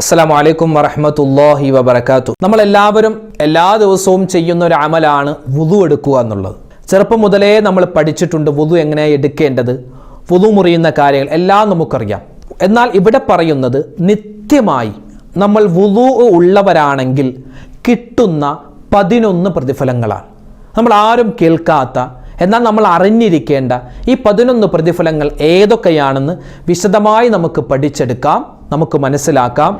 അസ്സാം വലൈക്കും വറഹമത്തല്ലാഹി വബർക്കാത്തു നമ്മൾ എല്ലാവരും എല്ലാ ദിവസവും ചെയ്യുന്ന ഒരു അമലാണ് വുതു എടുക്കുക എന്നുള്ളത്. ചെറുപ്പം മുതലേ നമ്മൾ പഠിച്ചിട്ടുണ്ട് വുതു എങ്ങനെയാണ് എടുക്കേണ്ടത് വുതു മുറിയുന്ന കാര്യങ്ങൾ എല്ലാം നമുക്കറിയാം. എന്നാൽ ഇവിടെ പറയുന്നത് നിത്യമായി നമ്മൾ വുതു ഉള്ളവരാണെങ്കിൽ കിട്ടുന്ന പതിനൊന്ന് പ്രതിഫലങ്ങളാണ്. നമ്മൾ ആരും കേൾക്കാത്ത എന്നാൽ നമ്മൾ അറിഞ്ഞിരിക്കേണ്ട ഈ പതിനൊന്ന് പ്രതിഫലങ്ങൾ ഏതൊക്കെയാണെന്ന് വിശദമായി നമുക്ക് പഠിച്ചെടുക്കാം. നമുക്ക് മനസ്സിലാക്കാം.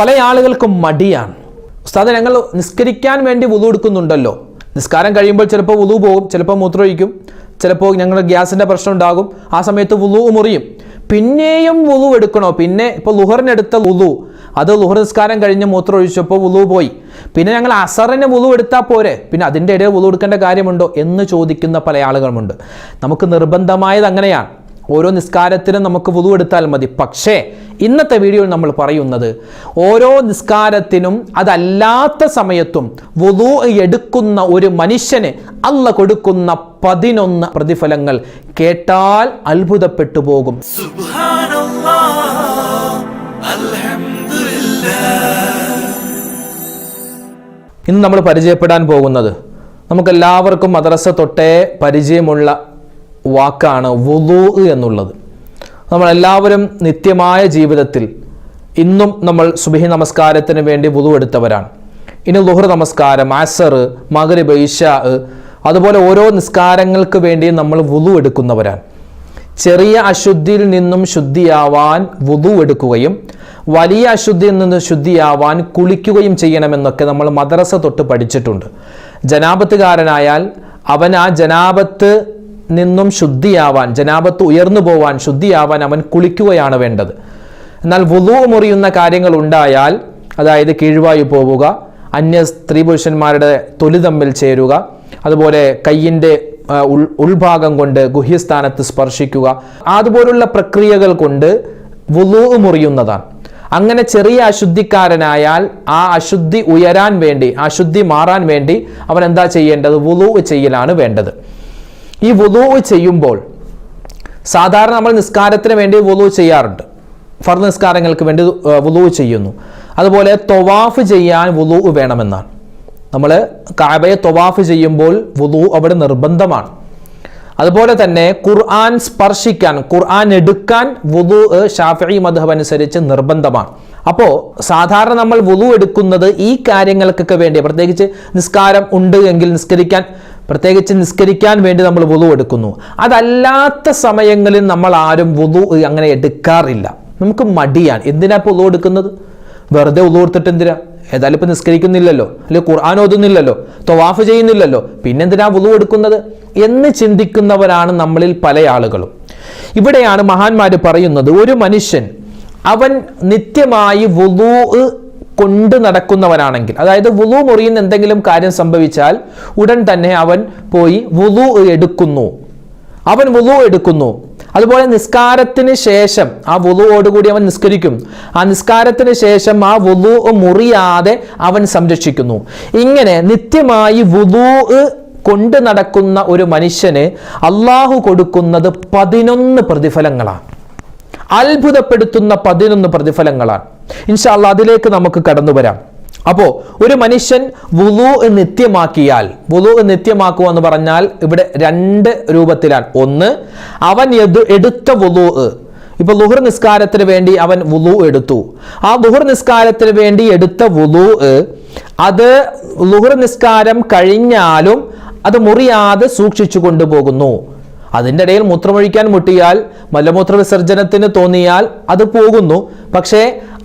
പല ആളുകൾക്കും മടിയാണ്. ഉസ്താദ് ഞങ്ങൾ നിസ്കരിക്കാൻ വേണ്ടി വുതു എടുക്കുന്നുണ്ടല്ലോ. നിസ്കാരം കഴിയുമ്പോൾ ചിലപ്പോൾ വുതു പോകും ചിലപ്പോൾ മൂത്രമൊഴിക്കും ചിലപ്പോൾ ഞങ്ങളുടെ ഗ്യാസിന്റെ പ്രശ്നം ഉണ്ടാകും. ആ സമയത്ത് വുതു മുറിയും. പിന്നെയും വുതു എടുക്കണോ? പിന്നെ ഇപ്പോൾ ലുഹറിനെടുത്ത വുതു അത് ലുഹർ നിസ്കാരം കഴിഞ്ഞ് മൂത്രം ഒഴിച്ചപ്പോൾ വുതു പോയി. പിന്നെ ഞങ്ങൾ അസറിന് വുതു എടുത്താൽ പോരെ? പിന്നെ അതിന്റെ ഇടയിൽ വുതു എടുക്കേണ്ട കാര്യമുണ്ടോ എന്ന് ചോദിക്കുന്ന പല ആളുകളുമുണ്ട്. നമുക്ക് നിർബന്ധമായത് അങ്ങനെയാണ്. ഓരോ നിസ്കാരത്തിനും നമുക്ക് വുതു എടുത്താൽ മതി. പക്ഷേ ഇന്നത്തെ വീഡിയോയിൽ നമ്മൾ പറയുന്നത് ഓരോ നിസ്കാരത്തിനും അതല്ലാത്ത സമയത്തും വുതു എടുക്കുന്ന ഒരു മനുഷ്യന് അല്ല കൊടുക്കുന്ന പതിനൊന്ന് പ്രതിഫലങ്ങൾ കേട്ടാൽ അത്ഭുതപ്പെട്ടു പോകും. ഇന്ന് നമ്മൾ പരിചയപ്പെടാൻ പോകുന്നത് നമുക്കെല്ലാവർക്കും മദ്രസ തൊട്ടേ പരിചയമുള്ള വാക്കാണ് വുലു എന്നുള്ളത്. നമ്മളെല്ലാവരും നിത്യമായ ജീവിതത്തിൽ ഇന്നും നമ്മൾ സുബഹി നമസ്കാരത്തിന് വേണ്ടി വുലു എടുത്തവരാണ്. ഇനി ലുഹർ നമസ്കാരം അസർ മകരബ് ബൈഷ അതുപോലെ ഓരോ നിസ്കാരങ്ങൾക്ക് വേണ്ടി നമ്മൾ വുലു എടുക്കുന്നവരാണ്. ചെറിയ അശുദ്ധിയിൽ നിന്നും ശുദ്ധിയാവാൻ വുതു എടുക്കുകയും വലിയ അശുദ്ധിയിൽ നിന്ന് ശുദ്ധിയാവാൻ കുളിക്കുകയും ചെയ്യണമെന്നൊക്കെ നമ്മൾ മദ്രസ തൊട്ട് പഠിച്ചിട്ടുണ്ട്. ജനാപത്തുകാരനായാൽ അവൻ ആ ജനാപത്ത് നിന്നും ശുദ്ധിയാവാൻ ജനാപത്ത് ഉയർന്നു പോവാൻ ശുദ്ധിയാവാൻ അവൻ കുളിക്കുകയാണ് വേണ്ടത്. എന്നാൽ വുളു മുറിയുന്ന കാര്യങ്ങൾ ഉണ്ടായാൽ അതായത് കീഴ്വായു പോവുക അന്യ സ്ത്രീ പുരുഷന്മാരുടെ തൊലി തമ്മിൽ ചേരുക അതുപോലെ കയ്യിന്റെ ഉൾ ഉൾഭാഗം കൊണ്ട് ഗുഹ്യസ്ഥാനത്ത് സ്പർശിക്കുക അതുപോലുള്ള പ്രക്രിയകൾ കൊണ്ട് വുളു മുറിയുന്നതാണ്. അങ്ങനെ ചെറിയ അശുദ്ധിക്കാരനായാൽ ആ അശുദ്ധി ഉയരാൻ വേണ്ടി അശുദ്ധി മാറാൻ വേണ്ടി അവൻ എന്താ ചെയ്യേണ്ടത്? വുളു ചെയ്യലാണ് വേണ്ടത്. ഈ വുളു ചെയ്യുമ്പോൾ സാധാരണ നമ്മൾ നിസ്കാരത്തിന് വേണ്ടി വുളു ചെയ്യാറുണ്ട്. ഫർ നിസ്കാരങ്ങൾക്ക് വേണ്ടി വുളു ചെയ്യുന്നു. അതുപോലെ തൊവാഫ് ചെയ്യാൻ വുളു വേണമെന്നാണ്. നമ്മൾ കാബയെ തൊവാഫ് ചെയ്യുമ്പോൾ വുളു അവിടെ നിർബന്ധമാണ്. അതുപോലെ തന്നെ ഖുർആൻ സ്പർശിക്കാൻ ഖുർആൻ എടുക്കാൻ വുളു ഷാഫി മധബ് അനുസരിച്ച് നിർബന്ധമാണ്. അപ്പോൾ സാധാരണ നമ്മൾ വുളു എടുക്കുന്നത് ഈ കാര്യങ്ങൾക്കൊക്കെ വേണ്ടി പ്രത്യേകിച്ച് നിസ്കാരം ഉണ്ട് എങ്കിൽ നിസ്കരിക്കാൻ പ്രത്യേകിച്ച് നിസ്കരിക്കാൻ വേണ്ടി നമ്മൾ വുതു എടുക്കുന്നു. അതല്ലാത്ത സമയങ്ങളിൽ നമ്മൾ ആരും വുതു അങ്ങനെ എടുക്കാറില്ല. നമുക്ക് മടിയാണ്. എന്തിനാ ഇപ്പോൾ എടുക്കുന്നത്? വെറുതെ ഉതു കൊടുത്തിട്ട് എന്തിനാ? ഏതായാലും ഇപ്പം നിസ്കരിക്കുന്നില്ലല്ലോ. അല്ലെങ്കിൽ ഖുർആൻ ഓതുന്നില്ലല്ലോ. തൊവാഫ് ചെയ്യുന്നില്ലല്ലോ. പിന്നെന്തിനാ വുളു എടുക്കുന്നത്? എന്ന് ചിന്തിക്കുന്നവരാണ് നമ്മളിൽ പല ആളുകളും. ഇവിടെയാണ് മഹാന്മാർ പറയുന്നത് ഒരു മനുഷ്യൻ അവൻ നിത്യമായി വുളു കൊണ്ട് നടക്കുന്നവനാണെങ്കിൽ അതായത് വുളു മുറിയുന്ന എന്തെങ്കിലും കാര്യം സംഭവിച്ചാൽ ഉടൻ തന്നെ അവൻ പോയി വുളു എടുക്കുന്നു. അവൻ വുളു എടുക്കുന്നു. അതുപോലെ നിസ്കാരത്തിന് ശേഷം ആ വുളുവോടുകൂടി അവൻ നിസ്കരിക്കും. ആ നിസ്കാരത്തിന് ശേഷം ആ വുളു മുറിയാതെ അവൻ സംരക്ഷിക്കുന്നു. ഇങ്ങനെ നിത്യമായി വുളു കൊണ്ട് നടക്കുന്ന ഒരു മനുഷ്യന് അള്ളാഹു കൊടുക്കുന്നത് പതിനൊന്ന് പ്രതിഫലങ്ങളാണ്. അത്ഭുതപ്പെടുത്തുന്ന പതിനൊന്ന് പ്രതിഫലങ്ങളാണ്. ഇൻഷാല്ല അതിലേക്ക് നമുക്ക് കടന്നു വരാം. അപ്പോ ഒരു മനുഷ്യൻ വുളു നിത്യമാക്കിയാൽ വുളു നിത്യമാക്കുക എന്ന് പറഞ്ഞാൽ ഇവിടെ രണ്ട് രൂപത്തിലാണ്. ഒന്ന് അവൻ എടുത്ത വുളു. ഇപ്പൊ ലുഹർ നിസ്കാരത്തിന് വേണ്ടി അവൻ വുളു എടുത്തു. ആ ലുഹർ നിസ്കാരത്തിന് വേണ്ടി എടുത്ത വുളു അത് ലുഹർ നിസ്കാരം കഴിഞ്ഞാലും അത് മുറിയാതെ സൂക്ഷിച്ചു കൊണ്ടുപോകുന്നു. അതിന്റെ ഇടയിൽ മൂത്രമൊഴിക്കാൻ മുട്ടിയാൽ മലമൂത്ര വിസർജനത്തിന് തോന്നിയാൽ അത് പോകുന്നു. പക്ഷേ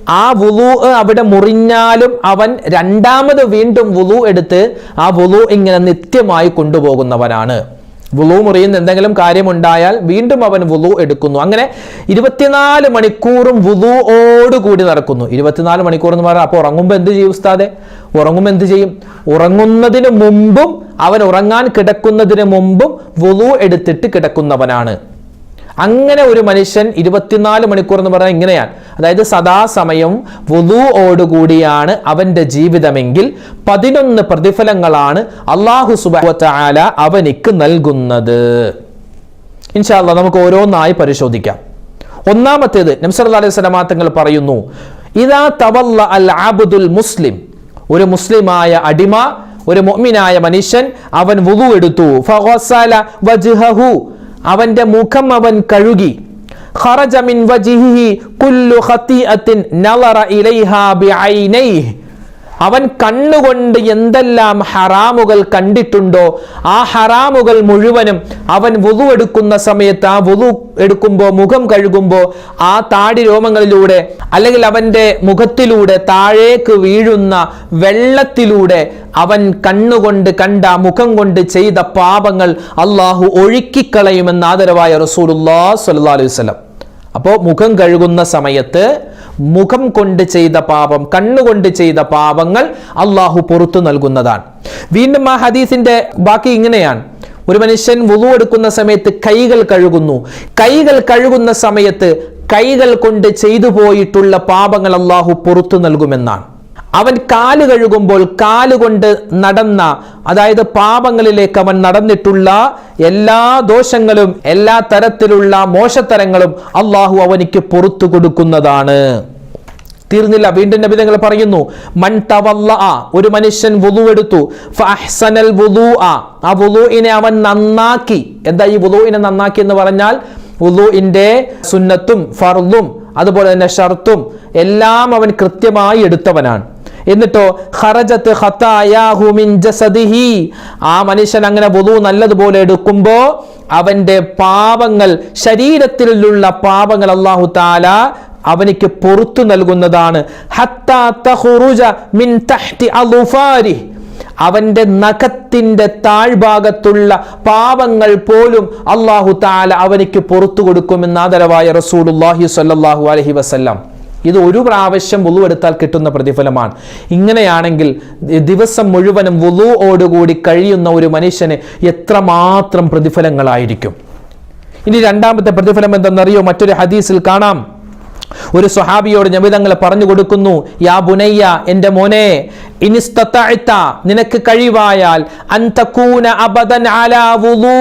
ആ വുളു അവിടെ മുറിഞ്ഞാലും അവൻ രണ്ടാമത് വീണ്ടും വുളു എടുത്ത് ആ വുളു ഇങ്ങനെ നിത്യമായി കൊണ്ടുപോകുന്നവനാണ്. വുളു മുറിയുന്ന എന്തെങ്കിലും കാര്യമുണ്ടായാൽ വീണ്ടും അവൻ വുളു എടുക്കുന്നു. അങ്ങനെ ഇരുപത്തിനാല് മണിക്കൂറും വുളുവോടുകൂടി നടക്കുന്നു. ഇരുപത്തിനാല് മണിക്കൂർ എന്ന് പറഞ്ഞാൽ അപ്പോൾ ഉറങ്ങുമ്പോൾ എന്ത് ചെയ്യും ഉസ്താദെ? ഉറങ്ങുമ്പോൾ എന്ത് ചെയ്യും? ഉറങ്ങുന്നതിന് മുമ്പും അവൻ ഉറങ്ങാൻ കിടക്കുന്നതിന് മുമ്പും വുളു എടുത്തിട്ട് കിടക്കുന്നവനാണ്. അങ്ങനെ ഒരു മനുഷ്യൻ ഇരുപത്തിനാല് മണിക്കൂർ എന്ന് പറഞ്ഞാൽ ഇങ്ങനെയാണ്. അതായത് സദാസമയം വുതുവോടുകൂടിയാണ് അവന്റെ ജീവിതമെങ്കിൽ പതിനൊന്ന് പ്രതിഫലങ്ങളാണ് അള്ളാഹു സുബാല അവനിക്ക് നൽകുന്നത്. ഇൻഷാല്ല നമുക്ക് ഓരോന്നായി പരിശോധിക്കാം. ഒന്നാമത്തേത് നംസർ അലൈഹി സ്വലമാങ്ങൾ പറയുന്നു ഇതാ തവല്ല അൽ ആബുദുൽ മുസ്ലിം. ഒരു മുസ്ലിമായ അടിമ ഒരു മുഅ്മിനായ മനുഷ്യൻ അവൻ വുതു എടുത്തു. അവന്റെ മുഖം അവൻ കഴുകി. ഖറജ മിൻ വജിഹിഹി കുല്ലു ഖതീഅത്തിൻ നളറ ഇലൈഹാ ബിഐനൈഹി. അവൻ കണ്ണുകൊണ്ട് എന്തെല്ലാം ഹറാമുകൾ കണ്ടിട്ടുണ്ടോ ആ ഹറാമുകൾ മുഴുവനും അവൻ വുതു എടുക്കുന്ന സമയത്ത് ആ വുതു എടുക്കുമ്പോൾ മുഖം കഴുകുമ്പോൾ ആ താടി രോമങ്ങളിലൂടെ അല്ലെങ്കിൽ അവന്റെ മുഖത്തിലൂടെ താഴേക്ക് വീഴുന്ന വെള്ളത്തിലൂടെ അവൻ കണ്ണുകൊണ്ട് കണ്ട മുഖം കൊണ്ട് ചെയ്ത പാപങ്ങൾ അള്ളാഹു ഒഴുക്കിക്കളയുമെന്ന് ആദരവായ റസൂലുല്ലാ സല്ലാ അലൈഹി അപ്പോൾ മുഖം കഴുകുന്ന സമയത്ത് മുഖം കൊണ്ട് ചെയ്ത പാപം കണ്ണുകൊണ്ട് ചെയ്ത പാപങ്ങൾ അള്ളാഹു പുറത്തു നൽകുന്നതാണ്. വീണ്ടും ആ ഹദീസിന്റെ ബാക്കി ഇങ്ങനെയാണ്. ഒരു മനുഷ്യൻ വുളു എടുക്കുന്ന സമയത്ത് കൈകൾ കഴുകുന്നു. കൈകൾ കഴുകുന്ന സമയത്ത് കൈകൾ കൊണ്ട് ചെയ്തു പോയിട്ടുള്ള പാപങ്ങൾ അള്ളാഹു പുറത്തു നൽകുമെന്നാണ്. അവൻ കാൽ കഴുകുമ്പോൾ കാലുകൊണ്ട് നടന്ന അതായത് പാപങ്ങളിലേക്ക് അവൻ നടന്നിട്ടുള്ള എല്ലാ ദോഷങ്ങളും എല്ലാ തരത്തിലുള്ള മോശത്തരങ്ങളും അള്ളാഹു അവനിക്ക് പുറത്തു കൊടുക്കുന്നതാണ്. തീർന്നില്ല. വീണ്ടും നബി പറയുന്നു മൺ തവല്ല ഒരു മനുഷ്യൻ വുളു എടുത്തു. ഫഅഹ്സനൽ വുളൂഅ ആ വുതുവിനെ അവൻ നന്നാക്കി. എന്താ ഈ വുതുവിനെ നന്നാക്കി എന്ന് പറഞ്ഞാൽ വുളൂഇന്റെ സുന്നത്തും ഫർദും അതുപോലെ തന്നെ ഷർത്തും എല്ലാം അവൻ കൃത്യമായി എടുത്തവനാണ്. എന്നിട്ടോ ഹറജത്ത് ആ മനുഷ്യൻ അങ്ങനെ വധു നല്ലതുപോലെ എടുക്കുമ്പോ അവന്റെ പാപങ്ങൾ ശരീരത്തിലുള്ള പാപങ്ങൾ അള്ളാഹു താല അവനിക്ക് പൊറത്തു നൽകുന്നതാണ്. അവന്റെ നഖത്തിന്റെ താഴ്ഭാഗത്തുള്ള പാപങ്ങൾ പോലും അള്ളാഹു താല അവനിക്ക് പുറത്തു കൊടുക്കുമെന്ന് ആദരവായ റസൂലുല്ലാഹി സ്വല്ലല്ലാഹു അലൈഹി വസല്ലം. ഇത് ഒരു പ്രാവശ്യം വുളു എടുത്താൽ കിട്ടുന്ന പ്രതിഫലമാണ്. ഇങ്ങനെയാണെങ്കിൽ ദിവസം മുഴുവനും വുളുവോടുകൂടി കഴിയുന്ന ഒരു മനുഷ്യന് എത്രമാത്രം പ്രതിഫലങ്ങളായിരിക്കും? ഇനി രണ്ടാമത്തെ പ്രതിഫലം എന്തെന്നറിയോ? മറ്റൊരു ഹദീസിൽ കാണാം. ഒരു സ്വഹാബിയോട് നബിതങ്ങൾ പറഞ്ഞു കൊടുക്കുന്നു യാ ബുനയ്യ എന്റെ മോനെ ഇനിസ്തതഅത നിനക്ക് കഴിവായാൽ അന്തകൂന അബദൻ അലാ വുളൂ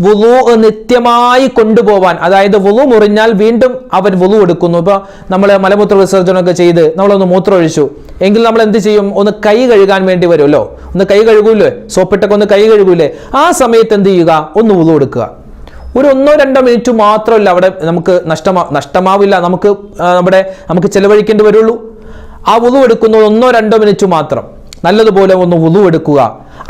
വുളു നിത്യമായി കൊണ്ടുപോവാൻ. അതായത് വുളു മുറിഞ്ഞാൽ വീണ്ടും അവൻ വുളു എടുക്കുന്നു. ഇപ്പൊ നമ്മൾ മലമൂത്ര വിസർജനമൊക്കെ ചെയ്ത് നമ്മളൊന്ന് മൂത്രം ഒഴിച്ചു എങ്കിൽ നമ്മൾ എന്ത് ചെയ്യും? ഒന്ന് കൈ കഴുകാൻ വേണ്ടി വരുമല്ലോ. ഒന്ന് കൈ കഴുകൂലേ? സോപ്പിട്ടൊക്കെ ഒന്ന് കൈ കഴുകൂലേ? ആ സമയത്ത് എന്ത് ചെയ്യുക? ഒന്ന് വുളു എടുക്കുക. ഒരു ഒന്നോ രണ്ടോ മിനിറ്റ് മാത്രമല്ല അവിടെ നമുക്ക് നഷ്ടമാ നഷ്ടമാവില്ല. നമുക്ക് നമ്മുടെ നമുക്ക് ചെലവഴിക്കേണ്ടി വരുള്ളൂ. ആ വുളു എടുക്കുന്നത് ഒന്നോ രണ്ടോ മിനിറ്റ് മാത്രം. നല്ലതുപോലെ ഒന്ന് വുളു എടുക്കുക.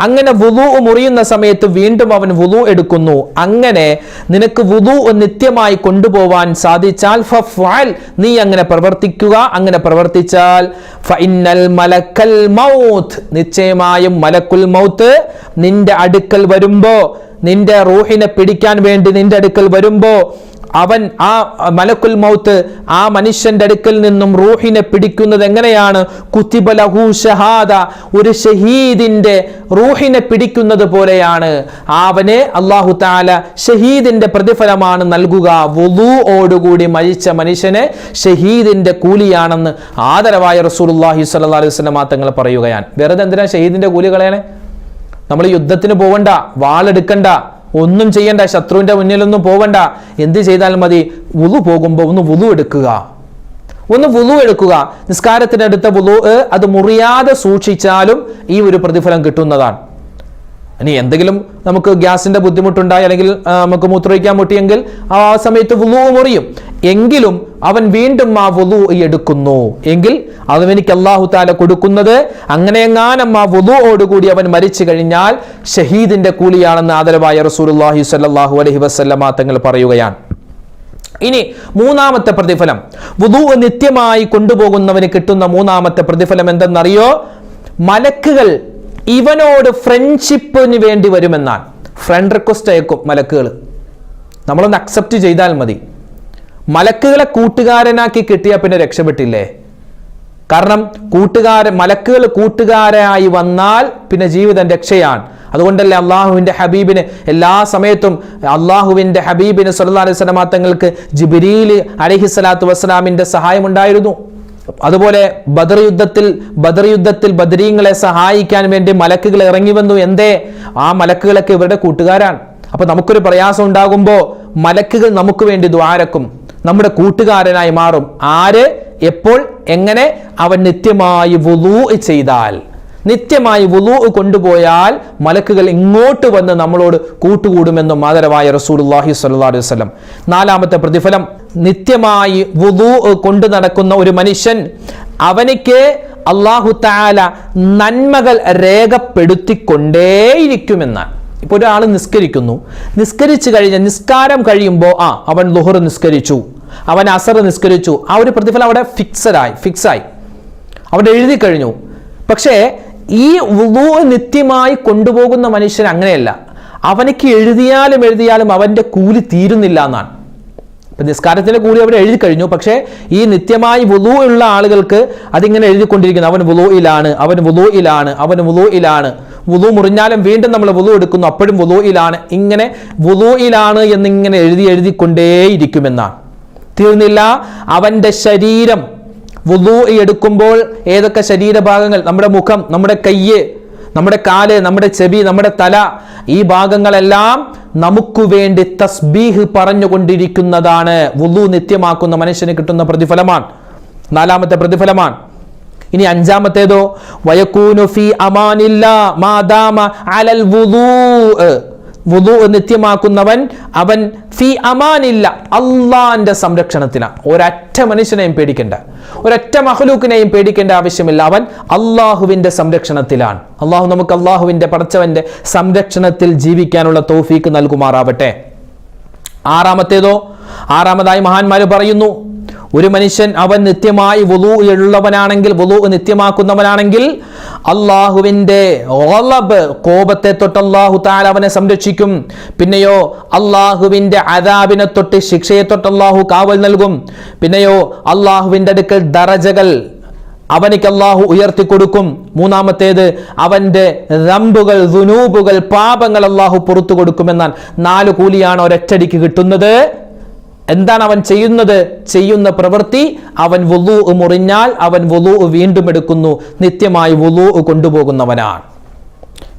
അങ്ങനെ വുളു മുറിയുന്ന സമയത്ത് വീണ്ടും അവൻ വുളു എടുക്കുന്നു. അങ്ങനെ നിനക്ക് വുളു നിത്യമായി കൊണ്ടുപോവാൻ സാധിച്ചാൽ ഫഫാൽ നീ അങ്ങനെ പ്രവർത്തിക്കുക. അങ്ങനെ പ്രവർത്തിച്ചാൽ ഫഇന്നൽ മലക്കൽ മൗത്ത് നിശ്ചയമായും മലക്കുൽ മൗത്ത് നിന്റെ അടുക്കൽ വരുമ്പോ നിന്റെ റൂഹിനെ പിടിക്കാൻ വേണ്ടി നിന്റെ അടുക്കൽ വരുമ്പോ അവൻ ആ മലക്കുൽ മൗത്ത് ആ മനുഷ്യന്റെ അടുക്കൽ നിന്നും റൂഹിനെ പിടിക്കുന്നത് എങ്ങനെയാണ്? ലഹു ഷഹാദ ഒരു ഷഹീദിന്റെ റൂഹിനെ പിടിക്കുന്നത് പോലെയാണ്. അവനെ അള്ളാഹു താല ഷഹീദിന്റെ പ്രതിഫലമാണ് നൽകുക. വുളൂഓടുകൂടി മരിച്ച മനുഷ്യനെ ഷഹീദിന്റെ കൂലിയാണെന്ന് ആദരവായ റസൂലുള്ളാഹി സ്വല്ലല്ലാഹി അലൈഹി തങ്ങൾ പറയുകയാണ്. വെറുതെ എന്തിനാ ഷഹീദിന്റെ കൂലി നമ്മൾ യുദ്ധത്തിന് പോവണ്ട വാളെടുക്കണ്ട. ഒന്നും ചെയ്യണ്ട ശത്രുവിന്റെ മുന്നിലൊന്നും പോവണ്ട. എന്ത് ചെയ്താലും മതി. വുളു പോകുമ്പോൾ ഒന്ന് വുളു എടുക്കുക. ഒന്ന് വുളു എടുക്കുക. നിസ്കാരത്തിനടുത്ത വുളു അത് മുറിയാതെ സൂക്ഷിച്ചാലും ഈ ഒരു പ്രതിഫലം കിട്ടുന്നതാണ്. ഇനി എന്തെങ്കിലും നമുക്ക് ഗ്യാസിന്റെ ബുദ്ധിമുട്ടുണ്ടായി അല്ലെങ്കിൽ നമുക്ക് മൂത്രമൊഴിക്കാൻ മുട്ടിയെങ്കിൽ ആ സമയത്ത് വുളു മുറിയും. എങ്കിലും അവൻ വീണ്ടും ആ വുളു എടുക്കുന്നു. എങ്കിൽ അത് എനിക്ക് അള്ളാഹു താല കൊടുക്കുന്നത് അങ്ങനെ എങ്ങാനും ആ കൂടി അവൻ മരിച്ചു കഴിഞ്ഞാൽ ഷഹീദിന്റെ കൂലിയാണെന്ന് ആദരവായ റസൂലുള്ളാഹി സ്വല്ലല്ലാഹു അലഹി വസല്ലമ തങ്ങൾ പറയുകയാണ്. ഇനി മൂന്നാമത്തെ പ്രതിഫലം. വുദു നിത്യമായി കൊണ്ടുപോകുന്നവന് കിട്ടുന്ന മൂന്നാമത്തെ പ്രതിഫലം എന്തെന്നറിയോ? മലക്കുകൾ ഇവനോട് ഫ്രണ്ട്ഷിപ്പിന് വേണ്ടി വരുമെന്നാണ്. ഫ്രണ്ട് റിക്വസ്റ്റ് അയക്കും മലക്കുകൾ നമ്മളൊന്ന് അക്സെപ്റ്റ് ചെയ്താൽ മതി. മലക്കുകളെ കൂട്ടുകാരനാക്കി കിട്ടിയാൽ പിന്നെ രക്ഷപ്പെട്ടില്ലേ? കാരണം കൂട്ടുകാരൻ മലക്കുകൾ കൂട്ടുകാരായി വന്നാൽ പിന്നെ ജീവിതം രക്ഷയാണ്. അതുകൊണ്ടല്ലേ അള്ളാഹുവിന്റെ ഹബീബിന് എല്ലാ സമയത്തും അള്ളാഹുവിന്റെ ഹബീബിന് സല്ലല്ലാഹു അലൈഹി വസല്ലമ തങ്ങൾക്ക് ജിബ്രീൽ അലൈഹി സ്വലാത്തു വസ്സലാമിന്റെ സഹായം ഉണ്ടായിരുന്നു അതുപോലെ ബദർ യുദ്ധത്തിൽ ബദർ യുദ്ധത്തിൽ ബദരീങ്ങളെ സഹായിക്കാൻ വേണ്ടി മലക്കുകൾ ഇറങ്ങി വന്നു. എന്തേ? ആ മലക്കുകളൊക്കെ ഇവരുടെ കൂട്ടുകാരാണ്. അപ്പൊ നമുക്കൊരു പ്രയാസം ഉണ്ടാകുമ്പോൾ മലക്കുകൾ നമുക്ക് വേണ്ടി ദ്വാരക്കും. നമ്മുടെ കൂട്ടുകാരനായി മാറും. ആര്? എപ്പോൾ? എങ്ങനെ? അവൻ നിത്യമായി വുളൂ ചെയ്താൽ. നിത്യമായി വുളൂ കൊണ്ടുപോയാൽ മലക്കുകൾ ഇങ്ങോട്ട് വന്ന് നമ്മളോട് കൂട്ടുകൂടുമെന്നും മാതരവായ റസൂലുള്ളാഹി സ്വല്ലാ അലൈഹി വസല്ലം. നാലാമത്തെ പ്രതിഫലം നിത്യമായി വുളൂ കൊണ്ടു നടക്കുന്ന ഒരു മനുഷ്യൻ അവനിക്ക് അള്ളാഹു താല നന്മകൾ രേഖപ്പെടുത്തിക്കൊണ്ടേയിരിക്കുമെന്നാണ്. ഇപ്പോൾ ഒരാൾ നിസ്കരിക്കുന്നു. നിസ്കരിച്ചു കഴിഞ്ഞ നിസ്കാരം കഴിയുമ്പോൾ ആ അവൻ ലുഹർ നിസ്കരിച്ചു. അവൻ അസർ നിസ്കരിച്ചു. ആ ഒരു പ്രതിഫലം അവിടെ ഫിക്സഡായി ഫിക്സായി. അവിടെ എഴുതി കഴിഞ്ഞു. പക്ഷേ ഈ വുളൂ നിത്യമായി കൊണ്ടുപോകുന്ന മനുഷ്യൻ അങ്ങനെയല്ല. അവനക്ക് എഴുതിയാലും എഴുതിയാലും അവന്റെ കൂലി തീരുന്നില്ല എന്നാണ്. ഇപ്പൊ നിസ്കാരത്തിന്റെ കൂടി അവിടെ എഴുതി കഴിഞ്ഞു. പക്ഷേ ഈ നിത്യമായി വുളൂ ഉള്ള ആളുകൾക്ക് അതിങ്ങനെ എഴുതിക്കൊണ്ടിരിക്കുന്നു. അവൻ വുളൂയിലാണ് അവൻ വുളൂയിലാണ് അവൻ വുളൂയിലാണ്. വുളു മുറിഞ്ഞാലും വീണ്ടും നമ്മൾ വുളു എടുക്കുന്നു. അപ്പോഴും വുളൂയിലാണ്. ഇങ്ങനെ വുളൂയിലാണ് എന്നിങ്ങനെ എഴുതി എഴുതിക്കൊണ്ടേയിരിക്കുമെന്നാണ്. തീർന്നില്ല. അവന്റെ ശരീരം വുളു എടുക്കുമ്പോൾ ഏതൊക്കെ ശരീരഭാഗങ്ങൾ? നമ്മുടെ മുഖം നമ്മുടെ കയ്യ് നമ്മുടെ കാൽ നമ്മുടെ ചെവി നമ്മുടെ തല ഈ ഭാഗങ്ങളെല്ലാം നമുക്ക് വേണ്ടി തസ്ബീഹ് പറഞ്ഞുകൊണ്ടിരിക്കുന്നതാണ്. വുളു നിത്യമാക്കുന്ന മനുഷ്യന് കിട്ടുന്ന പ്രതിഫലമാണ്. നാലാമത്തെ പ്രതിഫലമാണ്. ഇനി അഞ്ചാമത്തേതോ വയക്കൂനു ഫി അമാനില്ല മാദാമ അലൽ വുളൂ വുളു നിത്യമാക്കുന്നവൻ അവൻ ഫി അമാനില്ല അള്ളാന്റെ സംരക്ഷണത്തിലാണ് ഒരൊറ്റ മനുഷ്യനെയും പേടിക്കേണ്ട. ഒരൊറ്റ മഹലൂക്കിനെയും പേടിക്കേണ്ട ആവശ്യമില്ല. അവൻ അള്ളാഹുവിന്റെ സംരക്ഷണത്തിലാണ്. അള്ളാഹു നമുക്ക് അള്ളാഹുവിന്റെ പടച്ചവന്റെ സംരക്ഷണത്തിൽ ജീവിക്കാനുള്ള തൗഫീക്ക് നൽകുമാറാവട്ടെ. ആറാമത്തേതോ? ആറാമതായി മഹാന്മാര് പറയുന്നു ഒരു മനുഷ്യൻ അവൻ നിത്യമായി വുളു ഉള്ളവനാണെങ്കിൽ വുളു നിത്യമാക്കുന്നവനാണെങ്കിൽ അള്ളാഹുവിന്റെ ഓളബ് കോപത്തെ തൊട്ട് അള്ളാഹു താൽ അവനെ സംരക്ഷിക്കും. പിന്നെയോ അള്ളാഹുവിന്റെ അതാബിനെ തൊട്ട് ശിക്ഷയെ തൊട്ട് അള്ളാഹു കാവൽ നൽകും. പിന്നെയോ അള്ളാഹുവിന്റെ അടുക്കൽ ദറജകൾ അവനിക്ക് അള്ളാഹു ഉയർത്തി കൊടുക്കും. മൂന്നാമത്തേത് അവന്റെ റമ്പുകൾ ദുനൂബുകൾ പാപങ്ങൾ അള്ളാഹു പുറത്തു കൊടുക്കുമെന്നാൽ നാല് കൂലിയാണ് ഒരൊറ്റടിക്ക് കിട്ടുന്നത്. എന്താണ് അവൻ ചെയ്യുന്നത്? ചെയ്യുന്ന പ്രവൃത്തി അവൻ വുളു മുറിഞ്ഞാൽ അവൻ വുളു വീണ്ടും എടുക്കുന്നു. നിത്യമായി വുളു കൊണ്ടുപോകുന്നവനാണ്.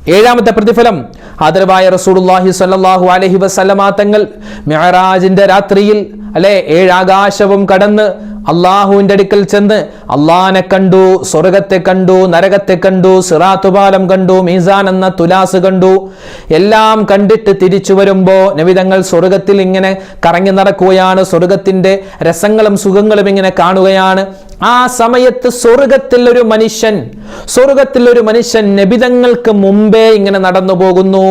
ഏഴാമത്തെ പ്രതിഫലം. ആദരവായ റസൂലുള്ളാഹി സ്വല്ലല്ലാഹു അലൈഹി വസല്ലമ തങ്ങൾ മിഅറാജിന്റെ രാത്രിയിൽ അല്ലെ ഏഴാകാശവും കടന്ന് അള്ളാഹുവിന്റെ അടുക്കൽ ചെന്ന് അള്ളാനെ കണ്ടു സ്വർഗത്തെ കണ്ടു നരകത്തെ കണ്ടു സിറാത്തുപാലം കണ്ടു മീസാൻ എന്ന തുലാസ് കണ്ടു. എല്ലാം കണ്ടിട്ട് തിരിച്ചു വരുമ്പോ നബിതങ്ങൾ സ്വർഗത്തിൽ ഇങ്ങനെ കറങ്ങി നടക്കുകയാണ്. സ്വർഗത്തിന്റെ രസങ്ങളും സുഖങ്ങളും ഇങ്ങനെ കാണുകയാണ്. ആ സമയത്ത് സ്വർഗത്തിൽ ഒരു മനുഷ്യൻ സ്വർഗത്തിൽ ഒരു മനുഷ്യൻ നബിതങ്ങൾക്ക് മുമ്പേ ഇങ്ങനെ നടന്നു പോകുന്നു.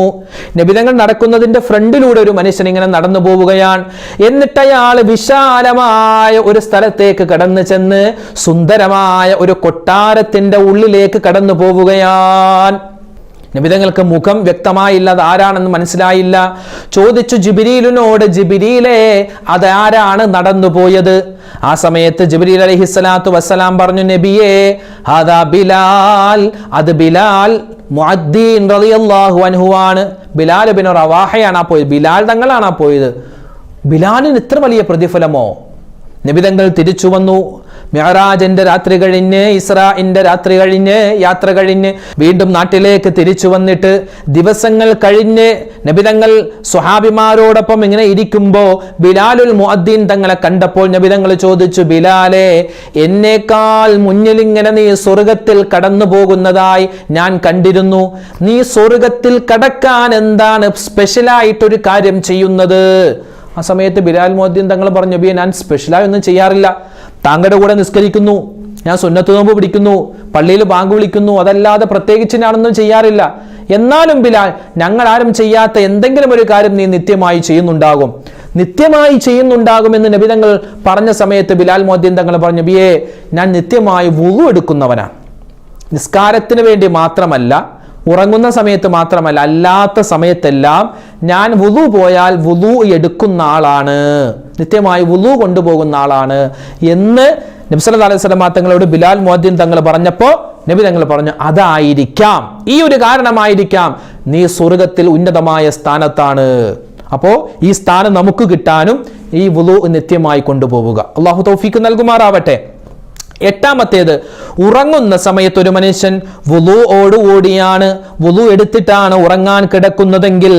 നബിതങ്ങൾ നടക്കുന്നതിന്റെ ഫ്രണ്ടിലൂടെ ഒരു മനുഷ്യൻ ഇങ്ങനെ നടന്നു പോവുകയാണ്. എന്നിട്ട് അയാൾ വിശാലമായ ഒരു സ്ഥലത്തേക്ക് കടന്നു ചെന്ന് സുന്ദരമായ ഒരു കൊട്ടാരത്തിന്റെ ഉള്ളിലേക്ക് കടന്നു പോവുകയാണ്. നബിതങ്ങൾക്ക് മുഖം വ്യക്തമായില്ല അത് ആരാണെന്ന് മനസ്സിലായില്ല. ചോദിച്ചു ജിബിരീലിനോട് ജിബിരിയിലെ അത് ആരാണ് നടന്നു പോയത്? ആ സമയത്ത് ജിബിരീൽ അലഹിസ്സലാത്തു വസ്സലാം പറഞ്ഞു നബിയെ ബിലാൽ അത് ബിലാൽ മുഅദ്ദീൻ ബിലാൽ ബിൻ റവാഹയാണ് ആ പോയത്. ബിലാൽ തങ്ങളാണ് ആ പോയത്. ബിലാലിന് ഇത്ര വലിയ പ്രതിഫലമോ? നിബിതങ്ങൾ തിരിച്ചു വന്നു. മെഹറാജന്റെ രാത്രി കഴിഞ്ഞ് ഇസ്രാഇന്റെ രാത്രി കഴിഞ്ഞ് യാത്ര കഴിഞ്ഞ് വീണ്ടും നാട്ടിലേക്ക് തിരിച്ചു വന്നിട്ട് ദിവസങ്ങൾ കഴിഞ്ഞ് നബിതങ്ങൾ സ്വഹാബിമാരോടൊപ്പം ഇങ്ങനെ ഇരിക്കുമ്പോൾ ബിലാലുൽ മുഅദ്ദീൻ തങ്ങളെ കണ്ടപ്പോൾ നബിതങ്ങൾ ചോദിച്ചു ബിലാലെ എന്നേക്കാൾ മുന്നിൽ ഇങ്ങനെ നീ സ്വർഗത്തിൽ കടന്നു പോകുന്നതായി ഞാൻ കണ്ടിരുന്നു. നീ സ്വർഗത്തിൽ കടക്കാൻ എന്താണ് സ്പെഷ്യലായിട്ടൊരു കാര്യം ചെയ്യുന്നത്? ആ സമയത്ത് ബിലാൽ മോദ്ദീൻ തങ്ങൾ പറഞ്ഞു ബിയെ ഞാൻ സ്പെഷ്യലായി ഒന്നും ചെയ്യാറില്ല. താങ്കളുടെ കൂടെ നിസ്കരിക്കുന്നു. ഞാൻ സുന്നത്ത് നോമ്പ് പിടിക്കുന്നു. പള്ളിയിൽ ബാങ്ക് വിളിക്കുന്നു. അതല്ലാതെ പ്രത്യേകിച്ച് ഞാനൊന്നും ചെയ്യാറില്ല. എന്നാലും ബിലാൽ ഞങ്ങൾ ആരും ചെയ്യാത്ത എന്തെങ്കിലും ഒരു കാര്യം നീ നിത്യമായി ചെയ്യുന്നുണ്ടാകും. നിത്യമായി ചെയ്യുന്നുണ്ടാകുമെന്ന് നബിതങ്ങൾ പറഞ്ഞ സമയത്ത് ബിലാൽ മോദ്ദീൻ തങ്ങൾ പറഞ്ഞു ബിയെ ഞാൻ നിത്യമായി വുളു എടുക്കുന്നവനാണ് നിസ്കാരത്തിന് വേണ്ടി മാത്രമല്ല ഉറങ്ങുന്ന സമയത്ത് മാത്രമല്ല അല്ലാത്ത സമയത്തെല്ലാം ഞാൻ വുതു പോയാൽ വുതു എടുക്കുന്ന ആളാണ്. നിത്യമായി വുതു കൊണ്ടുപോകുന്ന ആളാണ്. എന്ന് നബ്സല അലൈഹി സ്വലമാ തങ്ങളോട് ബിലാൽ മോദ്യൻ തങ്ങൾ പറഞ്ഞപ്പോൾ നബി തങ്ങൾ പറഞ്ഞു അതായിരിക്കാം. ഈ ഒരു കാരണമായിരിക്കാം. നീ സ്വർഗത്തിൽ ഉന്നതമായ സ്ഥാനത്താണ്. അപ്പോൾ ഈ സ്ഥാനം നമുക്ക് കിട്ടാനും ഈ വുളു നിത്യമായി കൊണ്ടുപോവുക. അള്ളാഹു തൗഫീക്ക് നൽകുമാറാവട്ടെ. എട്ടാമത്തേത് ഉറങ്ങുന്ന സമയത്ത് ഒരു മനുഷ്യൻ വുളുവോടുകൂടിയാണ് വുളു എടുത്തിട്ടാണ് ഉറങ്ങാൻ കിടക്കുന്നതെങ്കിൽ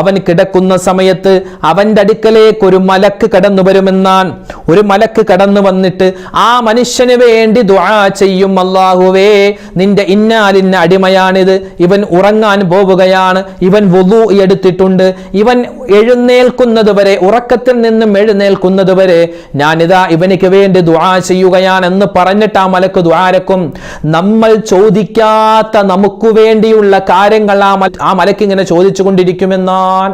അവൻ കിടക്കുന്ന സമയത്ത് അവന്റെ അടുക്കലേക്ക് ഒരു മലക്ക് കടന്നു വരുമെന്നാൻ ഒരു മലക്ക് കടന്നു വന്നിട്ട് ആ മനുഷ്യന് വേണ്ടി ദുആ ചെയ്യും അല്ലാഹുവേ നിന്റെ ഇന്നാലിന്ന അടിമയാണിത്. ഇവൻ ഉറങ്ങാൻ പോവുകയാണ്. ഇവൻ വുളു എടുത്തിട്ടുണ്ട്. ഇവൻ എഴുന്നേൽക്കുന്നത് വരെ ഉറക്കത്തിൽ നിന്നും എഴുന്നേൽക്കുന്നത് വരെ ഞാനിതാ ഇവനിക്ക് വേണ്ടി ദുആ ചെയ്യുകയാണെന്ന് പറഞ്ഞിട്ട് ആ മലക്ക് ദ്വാരക്കും നമ്മൾ ചോദിക്കാത്ത നമുക്ക് വേണ്ടിയുള്ള കാര്യങ്ങൾ ആ ആ മലക്ക് ഇങ്ങനെ ചോദിച്ചു കൊണ്ടിരിക്കുമെന്നാൻ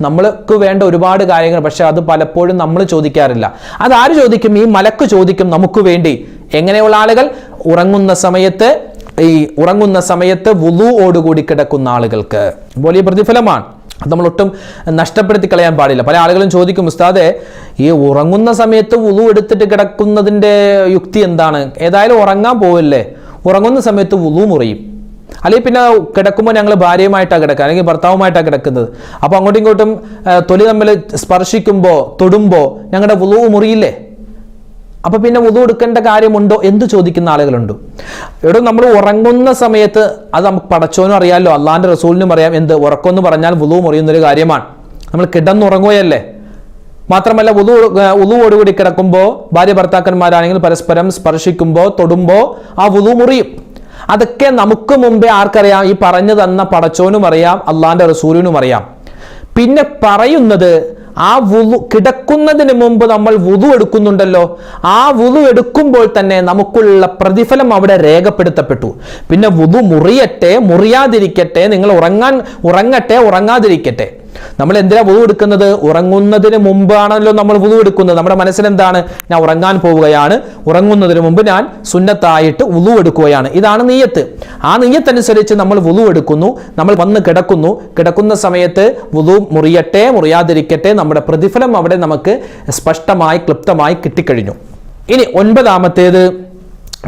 നമ്മൾക്ക് വേണ്ട ഒരുപാട് കാര്യങ്ങൾ പക്ഷെ അത് പലപ്പോഴും നമ്മൾ ചോദിക്കാറില്ല. അത് ആര് ചോദിക്കും? ഈ മലക്ക് ചോദിക്കും നമുക്ക് വേണ്ടി. എങ്ങനെയുള്ള ആളുകൾ? ഉറങ്ങുന്ന സമയത്ത് ഈ ഉറങ്ങുന്ന സമയത്ത് വുളുവോടുകൂടി കിടക്കുന്ന ആളുകൾക്ക്. വലിയ പ്രതിഫലമാണ്. ഒട്ടും നഷ്ടപ്പെടുത്തി കളയാൻ പാടില്ല. പല ആളുകളും ചോദിക്കും ഉസ്താദെ ഈ ഉറങ്ങുന്ന സമയത്ത് വുളു എടുത്തിട്ട് കിടക്കുന്നതിന്റെ യുക്തി എന്താണ്? ഏതായാലും ഉറങ്ങാൻ പോവില്ലേ? ഉറങ്ങുന്ന സമയത്ത് വുളു മുറിയും. അല്ലെങ്കിൽ പിന്നെ കിടക്കുമ്പോൾ ഞങ്ങൾ ഭാര്യയുമായിട്ടാണ് കിടക്കുക അല്ലെങ്കിൽ ഭർത്താവുമായിട്ടാണ് കിടക്കുന്നത്. അപ്പോൾ അങ്ങോട്ടും ഇങ്ങോട്ടും തൊലി തമ്മിൽ സ്പർശിക്കുമ്പോൾ തൊടുമ്പോൾ ഞങ്ങളുടെ വുളു മുറിയില്ലേ? അപ്പൊ പിന്നെ ഉതു എടുക്കേണ്ട കാര്യമുണ്ടോ എന്ത് ചോദിക്കുന്ന ആളുകളുണ്ട്. ഇവിടെ നമ്മൾ ഉറങ്ങുന്ന സമയത്ത് അത് നമുക്ക് പടച്ചോനും അറിയാമല്ലോ അള്ളാഹാന്റെ റസൂലിനും അറിയാം എന്ത്. ഉറക്കം എന്ന് പറഞ്ഞാൽ വുളു മുറിയുന്ന ഒരു കാര്യമാണ്. നമ്മൾ കിടന്നുറങ്ങുകയല്ലേ? മാത്രമല്ല ഉതു ഉതുവോടുകൂടി കിടക്കുമ്പോൾ ഭാര്യ ഭർത്താക്കന്മാരാണെങ്കിൽ പരസ്പരം സ്പർശിക്കുമ്പോൾ തൊടുമ്പോൾ ആ ഉതു മുറിയും. അതൊക്കെ നമുക്ക് മുമ്പേ ആർക്കറിയാം? ഈ പറഞ്ഞു തന്ന പടച്ചോനും അറിയാം അള്ളാഹാന്റെ റസൂലിനും അറിയാം. പിന്നെ പറയുന്നത് ആ വുതു കിടക്കുന്നതിന് മുമ്പ് നമ്മൾ വുതു എടുക്കുന്നുണ്ടല്ലോ. ആ വുതു എടുക്കുമ്പോൾ തന്നെ നമുക്കുള്ള പ്രതിഫലം അവിടെ രേഖപ്പെടുത്തപ്പെട്ടു. പിന്നെ വുതു മുറിയട്ടെ മുറിയാതിരിക്കട്ടെ നിങ്ങൾ ഉറങ്ങാൻ ഉറങ്ങട്ടെ ഉറങ്ങാതിരിക്കട്ടെ. നമ്മൾ എന്തിനാ വുതു എടുക്കുന്നത്? ഉറങ്ങുന്നതിന് മുമ്പാണല്ലോ നമ്മൾ വുതു എടുക്കുന്നത്. നമ്മുടെ മനസ്സിൽ എന്താണ് ഞാൻ ഉറങ്ങാൻ പോവുകയാണ്. ഉറങ്ങുന്നതിന് മുമ്പ് ഞാൻ സുന്നത്തായിട്ട് വുതു എടുക്കുകയാണ്. ഇതാണ് നീയത്ത്. ആ നീയത്തനുസരിച്ച് നമ്മൾ വുതു എടുക്കുന്നു. നമ്മൾ വന്ന് കിടക്കുന്നു. കിടക്കുന്ന സമയത്ത് വുതു മുറിയട്ടെ മുറിയാതിരിക്കട്ടെ. നമ്മുടെ പ്രതിഫലം അവിടെ നമുക്ക് സ്പഷ്ടമായി ക്ലിപ്തമായി കിട്ടിക്കഴിഞ്ഞു. ഇനി ഒൻപതാമത്തേത്.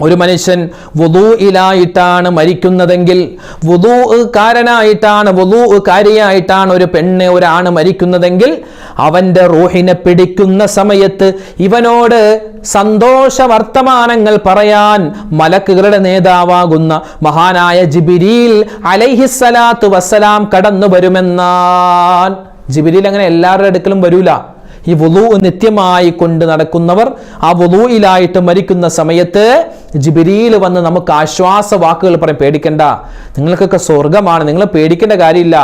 ഒരു മനുഷ്യൻ വുദൂയിലായിട്ടാണ് മരിക്കുന്നതെങ്കിൽ വുദൂ കാരനായിട്ടാണ് വുദൂ കാരിയായിട്ടാണ് ഒരു പെണ്ണ് ഒരാണ് മരിക്കുന്നതെങ്കിൽ അവന്റെ റൂഹിനെ പിടിക്കുന്ന സമയത്ത് ഇവനോട് സന്തോഷ വർത്തമാനങ്ങൾ പറയാൻ മലക്കുകളുടെ നേതാവാകുന്ന മഹാനായ ജിബിരിൽ അലൈഹിസ്സലാത്തു വസ്സലാം കടന്നു വരുമെന്നാൻ ജിബിരിൽ അങ്ങനെ എല്ലാവരുടെ അടുക്കലും വരൂല. ഈ വുളു നിത്യമായി കൊണ്ട് നടക്കുന്നവർ ആ വുളുയിലായിട്ട് മരിക്കുന്ന സമയത്ത് ജിബിരിയിൽ വന്ന് നമുക്ക് ആശ്വാസ വാക്കുകൾ പറയും പേടിക്കണ്ട. നിങ്ങൾക്കൊക്കെ സ്വർഗമാണ് നിങ്ങൾ പേടിക്കേണ്ട കാര്യമില്ല.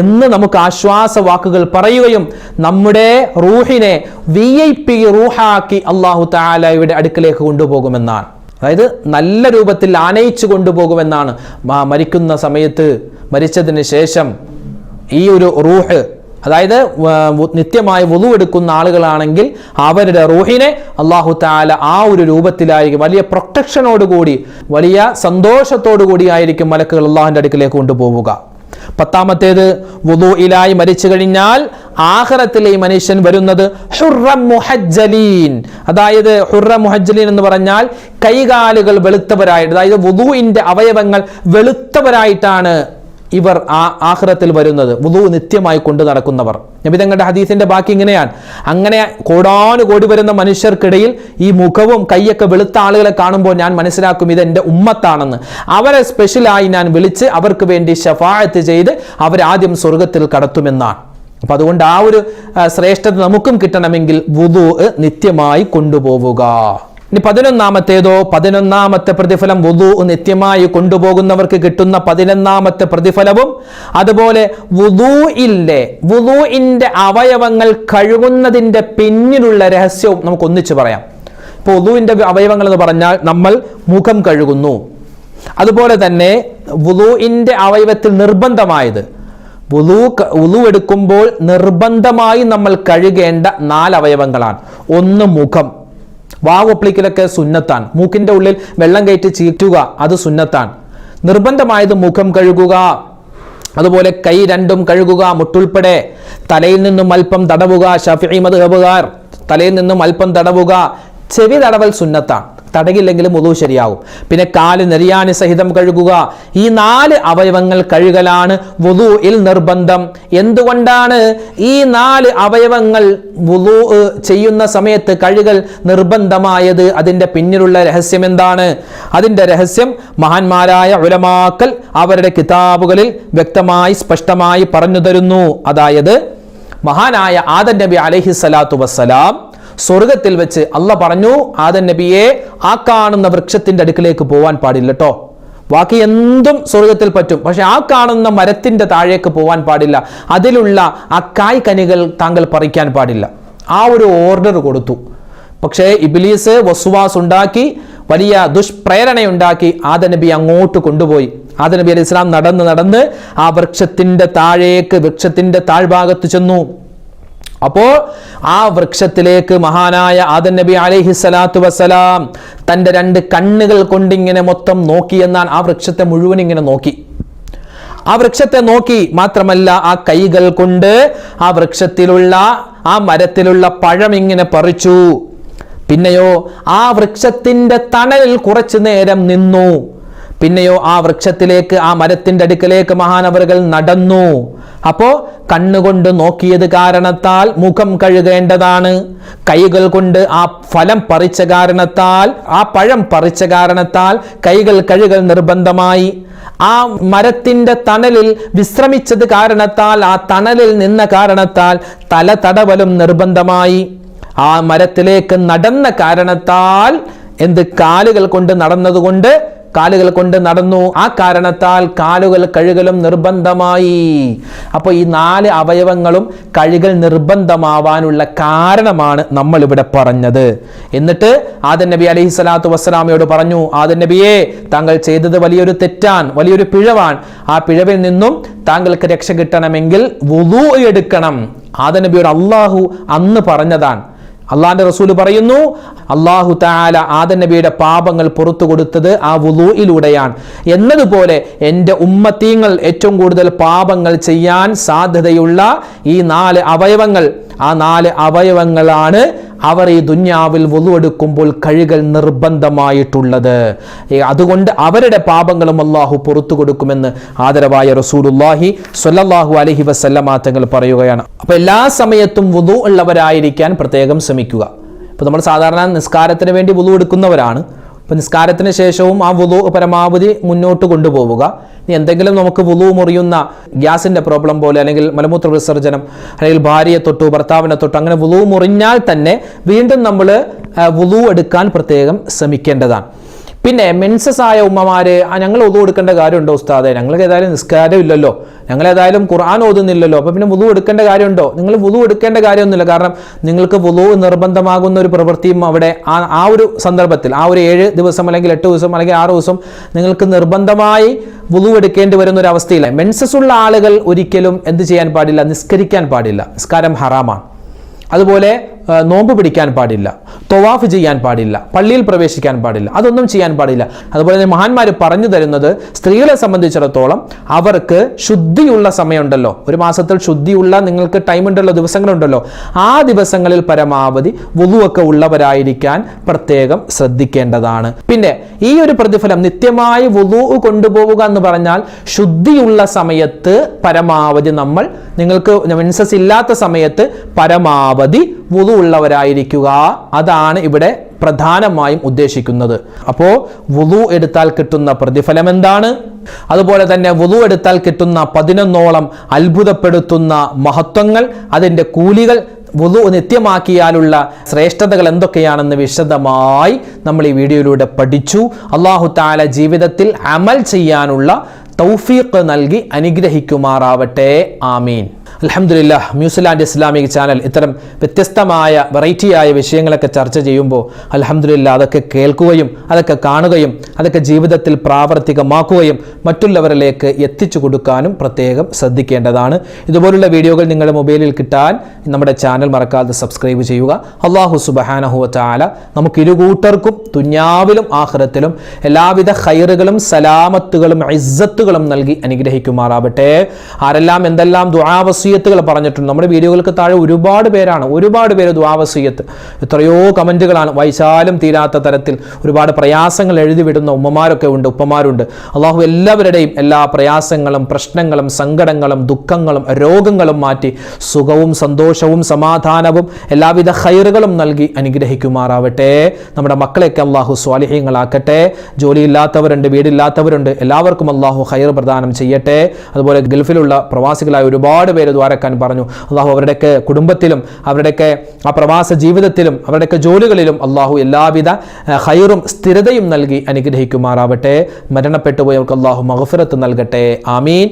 എന്ന് നമുക്ക് ആശ്വാസ വാക്കുകൾ പറയുകയും നമ്മുടെ റൂഹിനെ വി ഐ പി റൂഹാക്കി അള്ളാഹു താലയുടെ അടുക്കലേക്ക് കൊണ്ടുപോകുമെന്നാണ്. അതായത് നല്ല രൂപത്തിൽ ആനയിച്ചു കൊണ്ടുപോകുമെന്നാണ്. മരിക്കുന്ന സമയത്ത് മരിച്ചതിന് ശേഷം ഈ ഒരു റൂഹ് അതായത് നിത്യമായ വുളു എടുക്കുന്ന ആളുകളാണെങ്കിൽ അവരുടെ റൂഹിനെ അള്ളാഹു താല ആ ഒരു രൂപത്തിലായിരിക്കും വലിയ പ്രൊട്ടക്ഷനോടുകൂടി വലിയ സന്തോഷത്തോടു കൂടി ആയിരിക്കും മലക്കുകൾ അള്ളാഹുവിന്റെ അടുക്കിലേക്ക് കൊണ്ടുപോവുക. പത്താമത്തേത് വുളുയിലായി മരിച്ചു കഴിഞ്ഞാൽ ആഹ്റത്തിലെ ഈ മനുഷ്യൻ വരുന്നത് ഹുറം മുഹജ്ജലീൻ. അതായത് ഹുറം മുഹജ്ജലീൻ എന്ന് പറഞ്ഞാൽ കൈകാലുകൾ വെളുത്തവരായിട്ട് അതായത് വുളുവിന്റെ അവയവങ്ങൾ വെളുത്തവരായിട്ടാണ് ഇവർ ആ ആഹ്റത്തിൽ വരുന്നത് വുളു നിത്യമായി കൊണ്ടു നടക്കുന്നവർ. നബി തങ്ങളുടെ ഹദീസിന്റെ ബാക്കി ഇങ്ങനെയാണ്. അങ്ങനെ കോടാനുകോടി വരുന്ന മനുഷ്യർക്കിടയിൽ ഈ മുഖവും കൈയൊക്കെ വെളുത്ത ആളുകളെ കാണുമ്പോൾ ഞാൻ മനസ്സിലാക്കും ഇത് എന്റെ ഉമ്മത്താണെന്ന്. അവരെ സ്പെഷ്യലായി ഞാൻ വിളിച്ച് അവർക്ക് വേണ്ടി ഷഫായത്ത് ചെയ്ത് അവരാദ്യം സ്വർഗത്തിൽ കടത്തുമെന്നാണ്. അപ്പൊ അതുകൊണ്ട് ആ ഒരു ശ്രേഷ്ഠത നമുക്കും കിട്ടണമെങ്കിൽ വുതു നിത്യമായി കൊണ്ടുപോവുക. ഇനി പതിനൊന്നാമത്തേതോ പതിനൊന്നാമത്തെ പ്രതിഫലം വുദു നിത്യമായി കൊണ്ടുപോകുന്നവർക്ക് കിട്ടുന്ന പതിനൊന്നാമത്തെ പ്രതിഫലവും അതുപോലെ വുതുയിലെ വുതുവിന്റെ അവയവങ്ങൾ കഴുകുന്നതിന്റെ പിന്നിലുള്ള രഹസ്യവും നമുക്ക് ഒന്നിച്ചു പറയാം. ഇപ്പോൾ വുതുവിന്റെ അവയവങ്ങൾ എന്ന് പറഞ്ഞാൽ നമ്മൾ മുഖം കഴുകുന്നു. അതുപോലെ തന്നെ വുതുവിന്റെ അവയവത്തിൽ നിർബന്ധമായത്. വുളു വുദു എടുക്കുമ്പോൾ നിർബന്ധമായി നമ്മൾ കഴുകേണ്ട നാല് അവയവങ്ങളാണ്. ഒന്ന് മുഖം. വാവ് സുന്നത്താൻ. മൂക്കിന്റെ ഉള്ളിൽ വെള്ളം കയറ്റി ചീറ്റുക അത് സുന്നത്താൻ. നിർബന്ധമായത് മുഖം കഴുകുക അതുപോലെ കൈ രണ്ടും കഴുകുക മുട്ടുൾപ്പെടെ തലയിൽ നിന്നും അല്പം തടവുക ഷഫി മദ്ഹബുകാർ തലയിൽ നിന്നും അല്പം തടവുക ചെവി തടവൽ സുന്നത്താണ്. തടകില്ലെങ്കിലും മുതു ശരിയാവും പിന്നെ കാൽ നെരിയാണി സഹിതം കഴുകുക. ഈ നാല് അവയവങ്ങൾ കഴുകലാണ് വുളുയിൽ നിർബന്ധം. എന്തുകൊണ്ടാണ് ഈ നാല് അവയവങ്ങൾ വുതു ചെയ്യുന്ന സമയത്ത് കഴുകൽ നിർബന്ധമായത്? അതിന്റെ പിന്നിലുള്ള രഹസ്യം എന്താണ്? അതിന്റെ രഹസ്യം മഹാന്മാരായ ഉലമാക്കൽ അവരുടെ കിതാബുകളിൽ വ്യക്തമായി സ്പഷ്ടമായി പറഞ്ഞു തരുന്നു. അതായത് മഹാനായ ആദൻ നബി അലഹി സ്വലാത്തു വസ്സലാം സ്വർഗത്തിൽ വെച്ച് അല്ല പറഞ്ഞു ആദൻ നബിയെ ആ കാണുന്ന വൃക്ഷത്തിന്റെ അടുക്കിലേക്ക് പോവാൻ പാടില്ല കേട്ടോ ബാക്കി എന്തും സ്വർഗത്തിൽ പറ്റും. പക്ഷെ ആ കാണുന്ന മരത്തിന്റെ താഴേക്ക് പോവാൻ പാടില്ല. അതിലുള്ള ആ കായ് കനികൾ താങ്കൾ പറിക്കാൻ പാടില്ല. ആ ഒരു ഓർഡർ കൊടുത്തു. പക്ഷേ ഇബിലീസ് വസുവാസ് ഉണ്ടാക്കി വലിയ ദുഷ്പ്രേരണയുണ്ടാക്കി ആദനബി അങ്ങോട്ട് കൊണ്ടുപോയി. ആദനബി അലി ഇസ്ലാം നടന്ന് നടന്ന് ആ വൃക്ഷത്തിന്റെ താഴേക്ക് വൃക്ഷത്തിന്റെ താഴ്ഭാഗത്ത് ചെന്നു. അപ്പോൾ ആ വൃക്ഷത്തിലേക്ക് മഹാനായ ആദൻ നബി അലൈഹി സ്വലാത്തു വസ്സലാം തന്റെ രണ്ട് കണ്ണുകൾ കൊണ്ടിങ്ങനെ മൊത്തം നോക്കി എന്നാൽ ആ വൃക്ഷത്തെ മുഴുവൻ ഇങ്ങനെ നോക്കി. ആ വൃക്ഷത്തെ നോക്കി മാത്രമല്ല ആ കൈകൾ കൊണ്ട് ആ വൃക്ഷത്തിലുള്ള ആ മരത്തിലുള്ള പഴം ഇങ്ങനെ പറിച്ചു. പിന്നെയോ ആ വൃക്ഷത്തിന്റെ തണലിൽ കുറച്ചു നേരം നിന്നു. പിന്നെയോ ആ വൃക്ഷത്തിലേക്ക് ആ മരത്തിന്റെ അടുക്കലേക്ക് മഹാനവറുകൾ നടന്നു. അപ്പോ കണ്ണുകൊണ്ട് നോക്കിയത് കാരണത്താൽ മുഖം കഴുകേണ്ടതാണ്. കൈകൾ കൊണ്ട് ആ ഫലം പറിച്ച കാരണത്താൽ ആ പഴം പറിച്ച കാരണത്താൽ കൈകൾ കഴുകൽ നിർബന്ധമായി. ആ മരത്തിന്റെ തണലിൽ വിശ്രമിച്ചത് കാരണത്താൽ ആ തണലിൽ നിന്ന കാരണത്താൽ തല തടവലും നിർബന്ധമായി. ആ മരത്തിലേക്ക് നടന്ന കാരണത്താൽ എന്ത് കാലുകൾ കൊണ്ട് നടന്നതുകൊണ്ട് കാലുകൾ കൊണ്ട് നടന്നു. ആ കാരണത്താൽ കാലുകൾ കഴുകലും നിർബന്ധമായി. അപ്പോൾ ഈ നാല് അവയവങ്ങളും കഴുകൽ നിർബന്ധമാവാനുള്ള കാരണമാണ് നമ്മൾ ഇവിടെ പറഞ്ഞത്. എന്നിട്ട് ആദൻ നബി അലൈഹി സ്വലാത്തു വസ്സലാമയോട് പറഞ്ഞു ആദൻ നബിയെ താങ്കൾ ചെയ്തത് വലിയൊരു തെറ്റാൻ വലിയൊരു പിഴവാൻ ആ പിഴവിൽ നിന്നും താങ്കൾക്ക് രക്ഷ കിട്ടണമെങ്കിൽ വുതു എടുക്കണം. ആദൻ നബിയോട് അള്ളാഹു അന്ന് പറഞ്ഞതാണ് അള്ളാന്റെ റസൂൽ പറയുന്നു അള്ളാഹു താല ആദൻ നബിയുടെ പാപങ്ങൾ പുറത്തു കൊടുത്തത് ആ വുലൂയിലൂടെയാണ് എന്നതുപോലെ എന്റെ ഉമ്മത്തീങ്ങൾ ഏറ്റവും കൂടുതൽ പാപങ്ങൾ ചെയ്യാൻ സാധ്യതയുള്ള ഈ നാല് അവയവങ്ങൾ ആ നാല് അവയവങ്ങളാണ് അവർ ഈ ദുന്യാവിൽ വുളു എടുക്കുമ്പോൾ കഴുകൽ നിർബന്ധമായിട്ടുള്ളത്. അതുകൊണ്ട് അവരുടെ പാപങ്ങളും അള്ളാഹു പുറത്തു കൊടുക്കുമെന്ന് ആദരവായ റസൂലുല്ലാഹി സ്വല്ലല്ലാഹു അലൈഹി വസല്ലമ തങ്ങൾ പറയുകയാണ്. അപ്പോൾ എല്ലാ സമയത്തും വുതു ഉള്ളവരായിരിക്കാൻ പ്രത്യേകം ശ്രമിക്കുക. ഇപ്പോൾ നമ്മൾ സാധാരണ നിസ്കാരത്തിന് വേണ്ടി വുതു എടുക്കുന്നവരാണ്. അപ്പോൾ നിസ്കാരത്തിന് ശേഷവും ആ വുളു പരമാവധി മുന്നോട്ട് കൊണ്ടുപോവുക. ഇനി എന്തെങ്കിലും നമുക്ക് വുളു മുറിയുന്ന ഗ്യാസിന്റെ പ്രോബ്ലം പോലെ അല്ലെങ്കിൽ മലമൂത്ര വിസർജനം അല്ലെങ്കിൽ ഭാര്യയെ തൊട്ടു ഭർത്താവിനെ തൊട്ടു അങ്ങനെ വുളു മുറിഞ്ഞാൽ തന്നെ വീണ്ടും നമ്മൾ വുളു എടുക്കാൻ പ്രത്യേകം ശ്രമിക്കേണ്ടതാണ്. പിന്നെ മെൻസസ് ആയ ഉമ്മമാര് ഞങ്ങൾ ഒതു കൊടുക്കേണ്ട കാര്യമുണ്ടോ ഉസ്താദെ? ഞങ്ങൾക്ക് ഏതായാലും നിസ്കാരം ഇല്ലല്ലോ. ഞങ്ങൾ ഏതായാലും ഖുർആൻ ഓതുന്നില്ലല്ലോ. അപ്പൊ പിന്നെ വുതു എടുക്കേണ്ട കാര്യമുണ്ടോ? നിങ്ങൾ വുതു എടുക്കേണ്ട കാര്യമൊന്നുമില്ല. കാരണം നിങ്ങൾക്ക് വുതു നിർബന്ധമാകുന്ന ഒരു പ്രവൃത്തിയും അവിടെ ആ ആ ഒരു സന്ദർഭത്തിൽ ആ ഒരു ഏഴ് ദിവസം അല്ലെങ്കിൽ എട്ട് ദിവസം അല്ലെങ്കിൽ ആറ് ദിവസം നിങ്ങൾക്ക് നിർബന്ധമായി വുതു എടുക്കേണ്ടി വരുന്ന ഒരു അവസ്ഥയില്ല. മെൻസസ് ഉള്ള ആളുകൾ ഒരിക്കലും എന്ത് ചെയ്യാൻ പാടില്ല? നിസ്കരിക്കാൻ പാടില്ല. നിസ്കാരം ഹറാമാണ്. അതുപോലെ നോമ്പ് പിടിക്കാൻ പാടില്ല തൊവാഫ് ചെയ്യാൻ പാടില്ല പള്ളിയിൽ പ്രവേശിക്കാൻ പാടില്ല അതൊന്നും ചെയ്യാൻ പാടില്ല. അതുപോലെ തന്നെ മഹാന്മാർ പറഞ്ഞു തരുന്നത് സ്ത്രീകളെ സംബന്ധിച്ചിടത്തോളം അവർക്ക് ശുദ്ധിയുള്ള സമയമുണ്ടല്ലോ. ഒരു മാസത്തിൽ ശുദ്ധിയുള്ള നിങ്ങൾക്ക് ടൈം ഉണ്ടല്ലോ ദിവസങ്ങളുണ്ടല്ലോ. ആ ദിവസങ്ങളിൽ പരമാവധി വുളുവൊക്കെ ഉള്ളവരായിരിക്കാൻ പ്രത്യേകം ശ്രദ്ധിക്കേണ്ടതാണ്. പിന്നെ ഈ ഒരു പ്രതിഫലം നിത്യമായി വുളു കൊണ്ടുപോവുക എന്ന് പറഞ്ഞാൽ ശുദ്ധിയുള്ള സമയത്ത് പരമാവധി നമ്മൾ നിങ്ങൾക്ക് മെൻസസ് ഇല്ലാത്ത സമയത്ത് പരമാവധി വുളു ഉള്ളവരായിരിക്കുക അതാണ് ഇവിടെ പ്രധാനമായും ഉദ്ദേശിക്കുന്നത്. അപ്പോ വുളു എടുത്താൽ കിട്ടുന്ന പ്രതിഫലം എന്താണ്? അതുപോലെ തന്നെ വുളു എടുത്താൽ കിട്ടുന്ന പതിനൊന്നോളം അത്ഭുതപ്പെടുത്തുന്ന മഹത്വങ്ങൾ അതിന്റെ കൂലികൾ വുളു നിത്യമാക്കിയാലുള്ള ശ്രേഷ്ഠതകൾ എന്തൊക്കെയാണെന്ന് വിശദമായി നമ്മൾ ഈ വീഡിയോയിലൂടെ പഠിച്ചു. അള്ളാഹു താല ജീവിതത്തിൽ അമൽ ചെയ്യാനുള്ള തൗഫീഖ് നൽകി അനുഗ്രഹിക്കുമാറാവട്ടെ. ആമീൻ. അലഹമില്ല ന്യൂസിലാൻഡ് ഇസ്ലാമിക് ചാനൽ ഇത്തരം വ്യത്യസ്തമായ വെറൈറ്റിയായ വിഷയങ്ങളൊക്കെ ചർച്ച ചെയ്യുമ്പോൾ അലഹമില്ല അതൊക്കെ കേൾക്കുകയും അതൊക്കെ കാണുകയും അതൊക്കെ ജീവിതത്തിൽ പ്രാവർത്തികമാക്കുകയും മറ്റുള്ളവരിലേക്ക് എത്തിച്ചു കൊടുക്കാനും പ്രത്യേകം ശ്രദ്ധിക്കേണ്ടതാണ്. ഇതുപോലുള്ള വീഡിയോകൾ നിങ്ങളുടെ മൊബൈലിൽ കിട്ടാൻ നമ്മുടെ ചാനൽ മറക്കാതെ സബ്സ്ക്രൈബ് ചെയ്യുക. അള്ളാഹു സുബഹാനഹുവ ചാല നമുക്ക് ഇരുകൂട്ടർക്കും തുന്യാവിലും ആഹ്റത്തിലും എല്ലാവിധ ഹൈറുകളും സലാമത്തുകളും ഇസ്സത്തുകളും നൽകി അനുഗ്രഹിക്കുമാറാവട്ടെ. ആരെല്ലാം എന്തെല്ലാം ദുആവസ് ദ്വാവസീയത്തുകൾ പറഞ്ഞിട്ടുണ്ട്. നമ്മുടെ വീഡിയോകൾക്ക് താഴെ ഒരുപാട് പേരാണ് ഒരുപാട് പേര് ദ്വാവസീയത്ത് എത്രയോ കമന്റുകളാണ് വായിച്ചാലും തീരാത്ത തരത്തിൽ ഒരുപാട് പ്രയാസങ്ങൾ എഴുതി വിടുന്ന ഉമ്മമാരൊക്കെ ഉണ്ട് ഉപ്പമാരുണ്ട്. അള്ളാഹു എല്ലാവരുടെയും എല്ലാ പ്രയാസങ്ങളും പ്രശ്നങ്ങളും സങ്കടങ്ങളും ദുഃഖങ്ങളും രോഗങ്ങളും മാറ്റി സുഖവും സന്തോഷവും സമാധാനവും എല്ലാവിധ ഹൈറുകളും നൽകി അനുഗ്രഹിക്കുമാറാവട്ടെ. നമ്മുടെ മക്കളെയൊക്കെ അള്ളാഹു സ്വാലിഹ്യങ്ങളാക്കട്ടെ ജോലിയില്ലാത്തവരുണ്ട് വീടില്ലാത്തവരുണ്ട്. എല്ലാവർക്കും അള്ളാഹു ഹൈർ പ്രദാനം ചെയ്യട്ടെ. അതുപോലെ ഗൾഫിലുള്ള പ്രവാസികളായ ഒരുപാട് പേര് ദ്വാരക്കാൻ പറഞ്ഞു. അള്ളാഹു അവരുടെയൊക്കെ കുടുംബത്തിലും അവരുടെയൊക്കെ ആ പ്രവാസ ജീവിതത്തിലും അവരുടെയൊക്കെ ജോലികളിലും അള്ളാഹു എല്ലാവിധ ഹൈറും സ്ഥിരതയും നൽകി അനുഗ്രഹിക്കുമാറാവട്ടെ. മരണപ്പെട്ടു പോയവർക്ക് അള്ളാഹു മഹഫിറത്ത് നൽകട്ടെ. ആമീൻ.